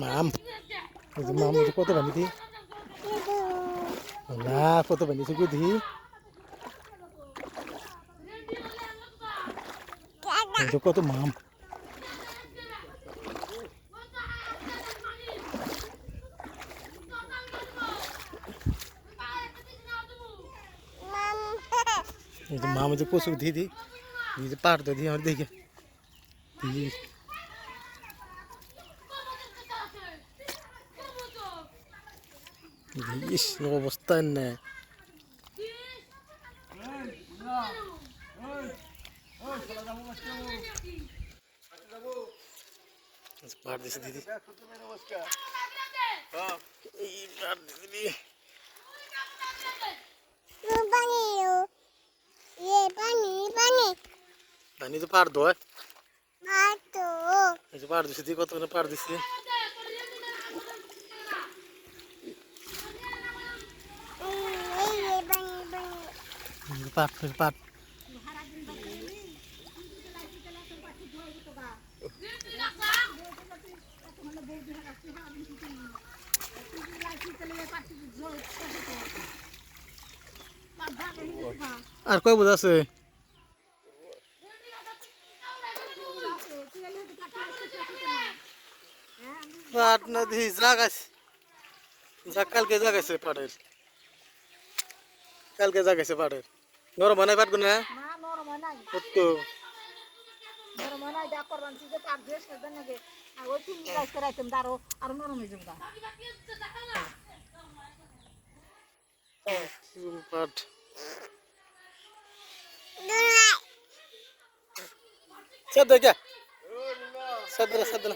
মাম মাম কত বানি দি না, কত বানি সুগু দি? কত মাম। মাম যে কচু দি দি। এই যে পাট দি আমার দেখে ইস অবস্থা না পাট দিছে দিদি। এই পাট দিদি। পানি তো পাট দোয় এই যে পাট দিছে দিদি কত করে পাট দিছে পাট ফের পাট আর কয় বোঝা আছে পাট না দিই জাগাইছে যা কালকে জাগাইছে পাটের কালকে জাগাইছে পাটের নরম বানাই পাটবো না তো পাট সব দেখে সব দিলে সব দিলে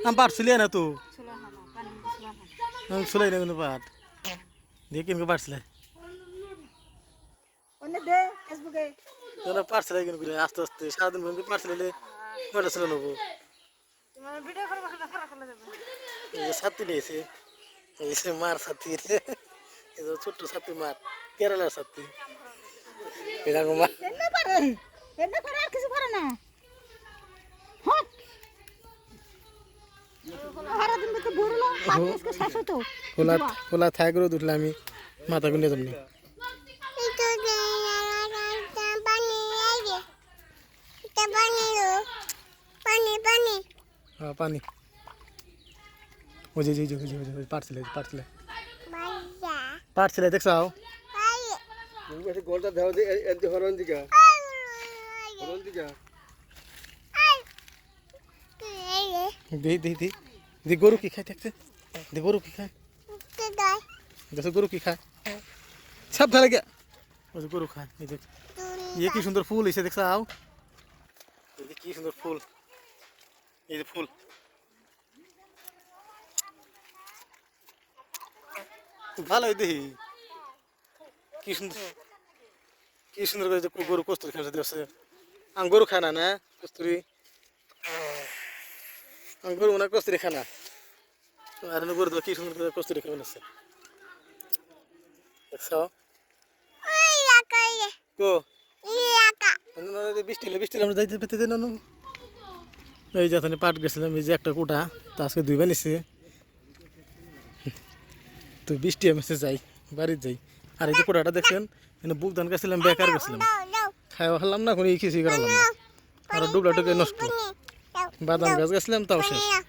আমি পার্সেল না তো। শুলাই না কোনো পাট। দিয়ে কিনকে পার্সেল তোরা পার্সেল কিনে করে আস্তে আস্তে সারাদিন পার্সেল এলে কয়টা ছিল নেব ছাত্রী নিয়েছে মার যে ছোট্ট ছাত্রী মার কেরালার ছাত্রী এরকম মার খোলা খোলা থাক রোদ উঠলে আমি মাথা গুনে হ্যাঁ পানি। ওই যে যে যে পার্সেল পার্সেল পার্সেল দেখছাও গোলটা দিয়ে এনতে হরন দিকা হরন দিকা দি দি দি। দি গরু কি খায় দেখতে দি গরু কি খায় দেখো গরু কি খায় সব ভালো গিয়া ওই যে গরু খায় এই দেখ ইয়ে কি সুন্দর ফুল হয়েছে দেখছাও এই যে কি সুন্দর ফুল এই যে ফুল ভালোই দেখি কি সুন্দর কি সুন্দর করে যে গরু কস্তুরি খেলছে দিয়েছে আমি গরু খায় না না কস্তুরি আমি গরু না কস্তুরি খায় না আর কি সুন্দর আছে দেখছ? কো? বৃষ্টি হলে যাইতে দেন এই যে পাট গেছিলাম, এই যে একটা কোটা, তা আজকে দুই বানিয়েছে। তো বৃষ্টি আমি সে যাই বাড়িতে যাই। আর এই যে কোটাটা দেখছেন এখানে বুক ধান গেছিলাম, বেকার গেছিলাম। খাওয়া খেলাম না, কোনো কিছুই করালাম আর ডুবলা টুকে নষ্ট। बादाम घास घासले आमचा औषध